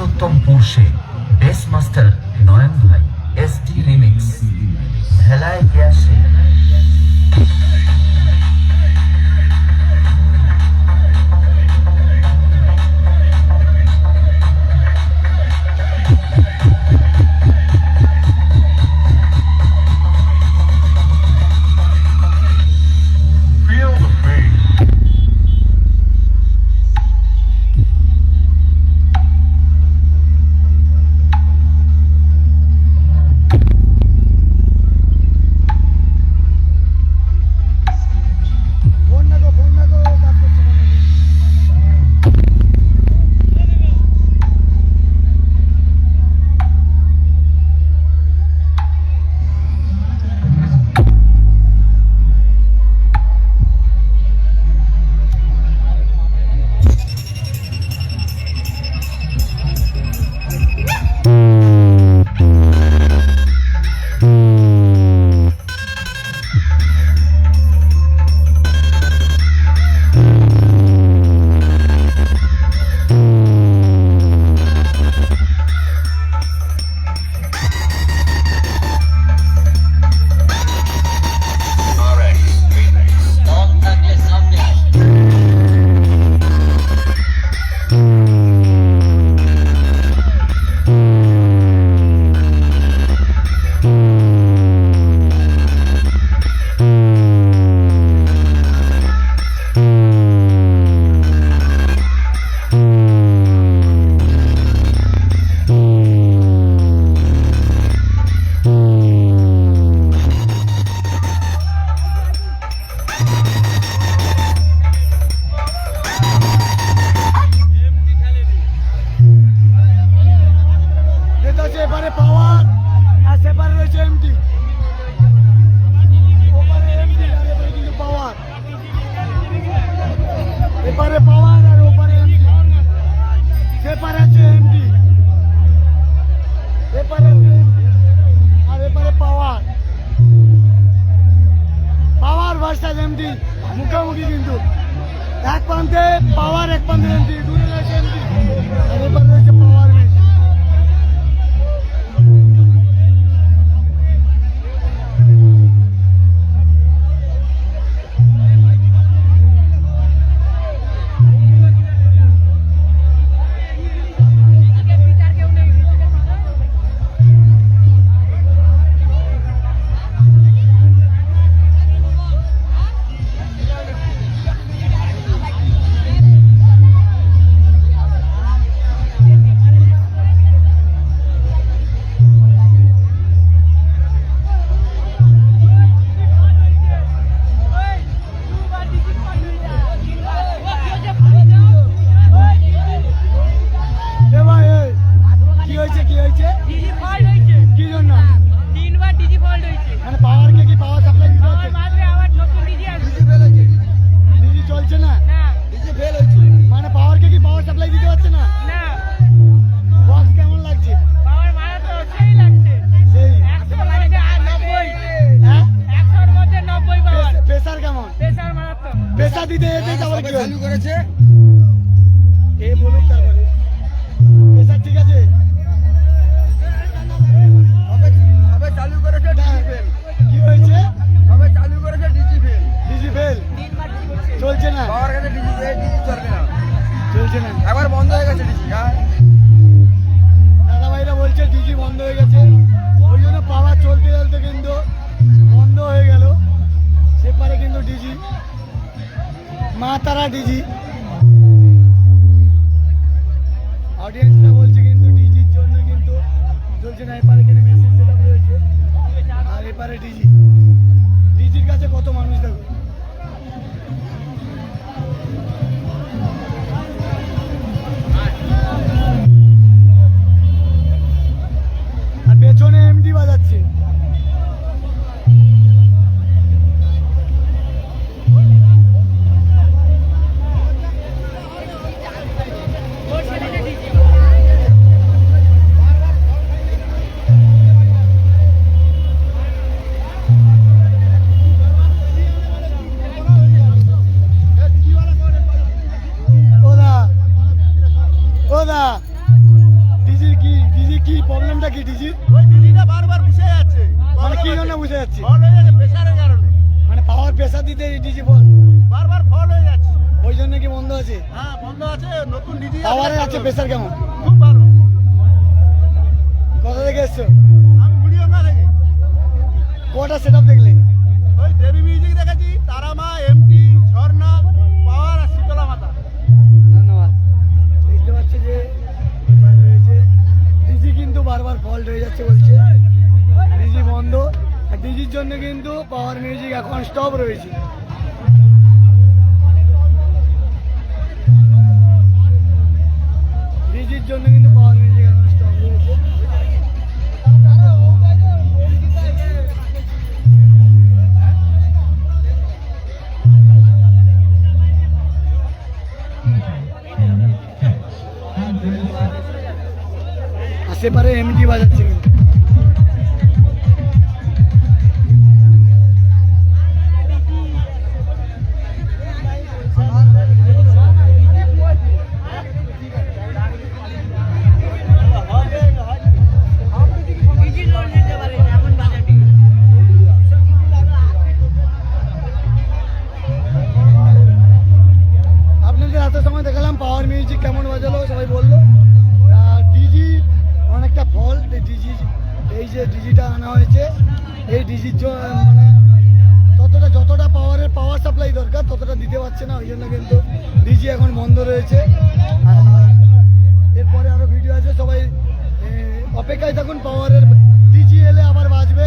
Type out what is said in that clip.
পুরুষোত্তম পুরুষে base master নয়ন ভাই S D remix ভেলায় গ্যাসে ভার্সাস এমডি মুখোমুখি কিন্তু। এক প্রান্তে পাওয়ার এক প্রান্তে এমডি দূরে রয়েছে রয়েছে পাওয়ার। প্রেসার দিতে যেতে তারপরে কি চালু করেছে। এ বলুক তারপরে। প্রেসার ঠিক আছে? চালু করেছে ডিজি কি হয়েছে? সবে চালু করেছে ডিজি ফেল ডিজি ফেল চলছে না। পাওয়ার কাছে ডিজি চলবে না। চলছে না। একবার বন্ধ হয়ে গেছে ডিজি হ্যাঁ তারা ডিজি অডিয়েন্সটা বলছে কিন্তু ডিজির জন্য কিন্তু চলছে না এপারে কিন্তু মেশিন সেট রয়েছে। আর এপারে ডিজি ডিজির কাছে কত মানুষ দেখো? ওদা ওদা কি প্রবলেমটা কি ডিজি ওই ডিজিটা বারবার বুঝে যাচ্ছে। মানে কি জন্য বুঝে যাচ্ছি? ফল হয়ে যাচ্ছে প্রেশারের কারণে। মানে পাওয়ার প্রেসার দিতে ডিজি বল। বারবার ফল হয়ে যাচ্ছে। ওই জন্য কি বন্ধ আছে? হ্যাঁ বন্ধ আছে নতুন ডিজি পাওয়ারে আছে প্রেসার কেমন? খুব ভালো। কোথা থেকে এসছো? আমি মুড়িয়ঙ্গা থেকে কটা সেট আপ দেখলে? ওই দেবী মিউজিক জন্য কিন্তু পাওয়ার মিউজিক এখন স্টপ রয়েছে। ডিজির জন্য কিন্তু পাওয়ার মিউজিক এখন স্টপ রয়েছে। আর সেপারে এমটি বাজাচ্ছে কিন্তু। কেমন বাজালো, সবাই বলল। আর ডিজি অনেকটা ফল্ট ডিজি এই যে ডিজিটা আনা হয়েছে, এই ডিজির মানে ততটা, যতটা পাওয়ারের পাওয়ার সাপ্লাই দরকার, ততটা দিতে পারছে না, ওই জন্য কিন্তু ডিজি এখন বন্ধ রয়েছে। এরপরে আরও ভিডিও আছে, সবাই অপেক্ষায় থাকুন পাওয়ারের ডিজি এলে আবার বাজবে